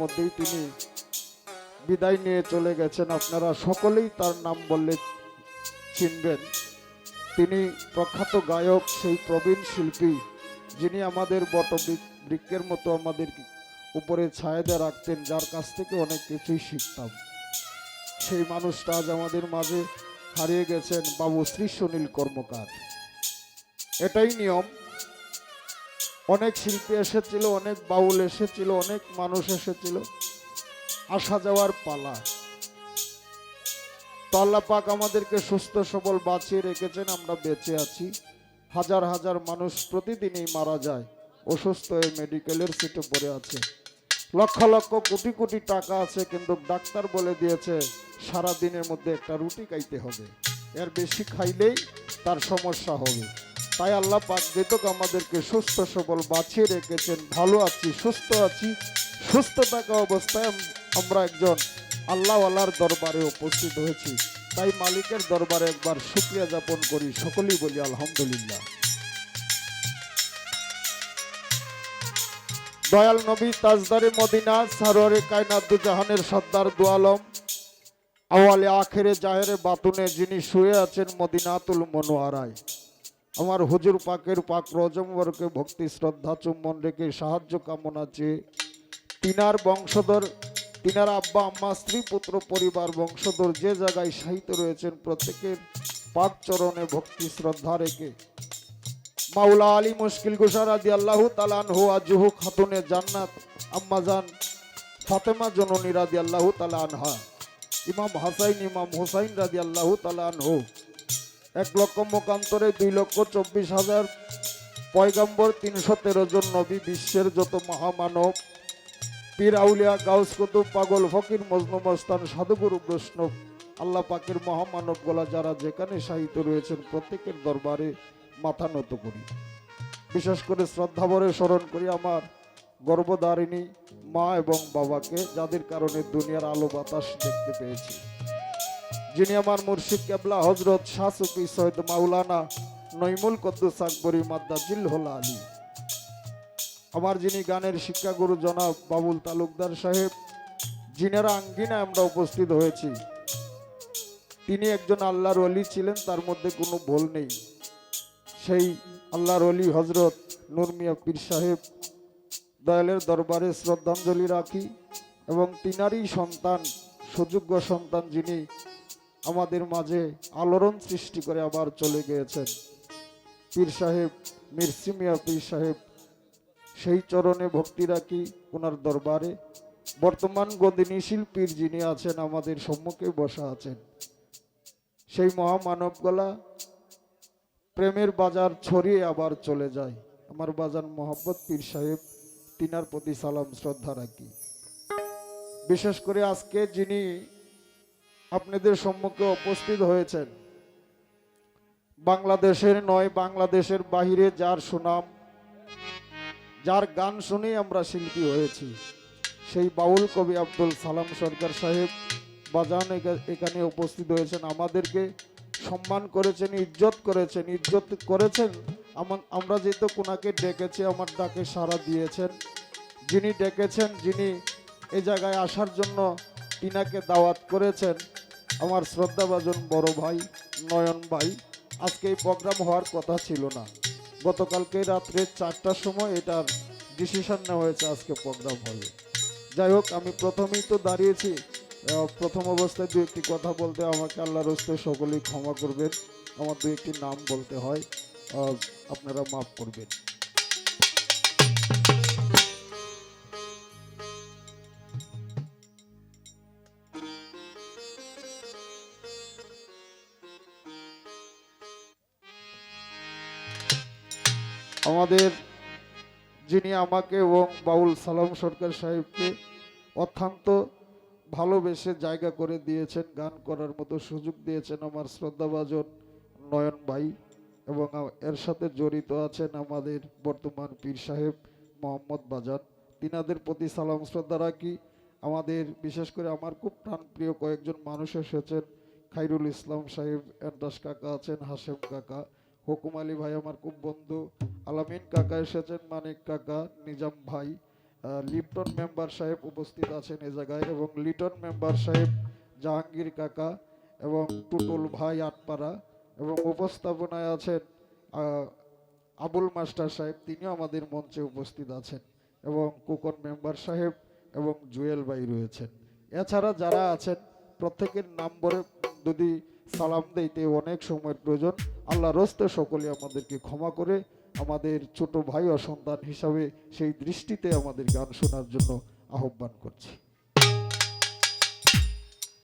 মধ্যেই তিনি বিদায় নিয়ে চলে গেছেন। আপনারা সকলেই তার নাম বললে চিনবেন। তিনি প্রখ্যাত গায়ক, সেই প্রবীণ শিল্পী, যিনি আমাদের বট বৃক- বৃক্ষের মতো আমাদের উপরে ছায়াদা রাখতেন, যার কাছ থেকে অনেক কিছুই শিখতাম। সেই মানুষটা আজ আমাদের মাঝে হারিয়ে গেছেন বাবু শ্রী সুনীল কর্মকার। এটাই নিয়ম। অনেক শিল্পী এসেছিল, অনেক বাউল এসেছিল, অনেক মানুষ এসেছিল। আসা যাওয়ার পালা। তো আল্লাহ পাক আমাদেরকে সুস্থ, সবল বাঁচিয়ে রেখেছেন, আমরা বেঁচে আছি। হাজার হাজার মানুষ প্রতিদিনই মারা যায়, অসুস্থ হয়ে মেডিকেলের সিটে পড়ে আছে। লক্ষ লক্ষ, কোটি কোটি টাকা আছে, কিন্তু ডাক্তার বলে দিয়েছে সারা দিনের মধ্যে একটা রুটি খাইতে হবে। এর বেশি খাইলেই তার সমস্যা হবে। তাই আল্লাহ পাক যেতক আমাদেরকে সুস্থ, সবল বাঁচিয়ে রেখেছেন, ভালো আছি, সুস্থ আছি, সুস্থ থাকা অবস্থায় আমরা একজন আল্লাহ আল্লাহর দরবারে উপস্থিত হয়েছি। তাই মালিকের দরবারে একবার শুক্রিয়া যাপন করি, সকলেই বলি আলহামদুলিল্লাহ। দয়াল নবী তাজদারে মদিনা, সারোয়ারে কায়নাত জাহানের সর্দার দুয়ালম আওয়ালে আখেরে জাহেরে বাতুনে যিনি শুয়ে আছেন মদিনাতুল মনোয়ারায়। আমার হুজুর পাকের পাক রজমবরকে ভক্তি, শ্রদ্ধা, চুম্বন রেখে সাহায্য কামনা চেয়ে তিনার বংশধর, তিনার আব্বা, আম্মা, স্ত্রী, পুত্র, পরিবার, বংশধর যে জায়গায় সাহিত্য রয়েছেন প্রত্যেকের পাক চরণে ভক্তি, শ্রদ্ধা রেখে মাওলা আলী মুশকিল গুসার আদি আল্লাহ তালান হো আজহু খাতুনে জান্নাত আম্মাজান ফাতেমা জননী রাদি আল্লাহ তালান হা ইমাম হাসাইন, ইমাম হুসাইন রাদি আল্লাহ তালান হো এক লক্ষ মকান্তরে দুই লক্ষ চব্বিশ হাজার পয়গম্বর তিনশো তেরো জন নবী বিশ্বের যত মহামানব। পীর আউলিয়া গাউস কুতুব পাগল ফকির মজনু মস্তান সাধুগুরু বৈষ্ণব আল্লাহ পাকের মহামানব গোলা যারা যেখানে সাহিত্য রয়েছেন প্রত্যেকের দরবারে মাথা নত করি। বিশেষ করে শ্রদ্ধাভরে স্মরণ করি আমার গর্ভধারিণী মা এবং বাবাকে, যাদের কারণে দুনিয়ার আলো বাতাস দেখতে পেয়েছি। যিনি আমার মুর্শিদ কেবলা হজরত শাহ সুফি সৈয়দ মাওলানা নইমুল কদ্দুস আকবরী মাদ্দা জিল্হল আলী। আমার যিনি গানের শিক্ষাগুরু জনাব বাবুল তালুকদার সাহেব, যিনারা আঙ্গিনায় আমরা উপস্থিত হয়েছি, তিনি একজন আল্লাহর অলি ছিলেন, তার মধ্যে কোনো ভুল নেই। সেই আল্লাহর অলি হজরত নূর মিয়া পীর সাহেব, দয়ালের দরবারে শ্রদ্ধাঞ্জলি রাখি এবং তিনারই সন্তান, সুযোগ্য সন্তান যিনি আমাদের মাঝে আলোড়ন সৃষ্টি করে আবার চলে গিয়েছেন। পীর সাহেব মির্সি মিয়া পীর সাহেব, সেই চরণে ভক্তি রাখি ওনার দরবারে? বর্তমান গদিনী শিল্পীর যিনি আছেন, আমাদের সম্মুখে বসা আছেন। সেই মহামানবগলা প্রেমের বাজার ছড়িয়ে আবার চলে যায়। আমার বাজার মোহাম্মদ পীর সাহেব, তিনার প্রতি সালাম, শ্রদ্ধা রাখি। বিশেষ করে আজকে যিনি আপনাদের সম্মুখে উপস্থিত হয়েছেন। বাংলাদেশের নয়, বাংলাদেশের বাহিরে যার সুনাম, যার গান শুনেই আমরা শিল্পী হয়েছি, সেই বাউল কবি আব্দুল সালাম সরকার সাহেব বাজান এখানে উপস্থিত হয়েছেন। আমাদেরকে সম্মান করেছেন, ইজ্জত করেছেন ইজ্জত করেছেন। আমার আমরা যেহেতু কোনাকে ডেকেছি, আমার ডাকে সাড়া দিয়েছেন। যিনি ডেকেছেন, যিনি এ জায়গায় আসার জন্য টিনাকে দাওয়াত করেছেন আমার শ্রদ্ধাভাজন বড় ভাই, নয়ন ভাই। আজকে এই প্রোগ্রাম হওয়ার কথা ছিল না। গতকালকে রাত্রে চারটার সময় এটার ডিসিশন নেওয়া হয়েছে আজকে প্রোগ্রাম হবে যাই হোক, আমি প্রথমেই তো দাঁড়িয়েছি। প্রথম অবস্থায় দু একটি কথা বলতে আমাকে আল্লাহ রস্তে সকলেই ক্ষমা করবেন। আমার দু একটি নাম বলতে হয়। আপনারা মাফ করবেন। আমাদের যিনি আমাকে এবং বাউল সালাম সরকার সাহেবকে অত্যন্ত ভালোবেসে জায়গা করে দিয়েছেন, গান করার মতো সুযোগ দিয়েছেন আমার শ্রদ্ধাভাজন নয়ন ভাই এবং এর সাথে জড়িত আছেন আমাদের বর্তমান পীর সাহেব মোহাম্মদ বাজার তিনাদের প্রতি সালাম শ্রদ্ধা রাখি। আমাদের বিশেষ করে আমার খুব প্রাণপ্রিয় কয়েকজন মানুষ এসেছেন। খাইরুল ইসলাম সাহেব, এন্টাস কাকা আছেন হাসেম কাকা হুকুম আলী ভাই আমার খুব বন্ধু। আলামিন কাকা এসেছেন, মানিক কাকা, নিজাম ভাই। লিপটন মেম্বার সাহেব উপস্থিত আছেন এ জায়গায় এবং লিটন মেম্বার সাহেব জাহাঙ্গীর কাকা এবং টুটুল ভাই আটপাড়া এবং উপস্থাপনায় আছেন আবুল মাস্টার সাহেব, তিনিও আমাদের মঞ্চে উপস্থিত আছেন এবং কুকন মেম্বার সাহেব এবং জুয়েল ভাই রয়েছেন। এছাড়া যারা আছেন, প্রত্যেকের নাম বলে যদি সালাম দিতে অনেক সময়ের প্রয়োজন। আল্লাহ রস্তে সকলে আমাদেরকে ক্ষমা করে, আমাদের ছোট ভাই ও সন্তান হিসাবে সেই দৃষ্টিতে আমাদের গান শোনার জন্য আহ্বান করছি।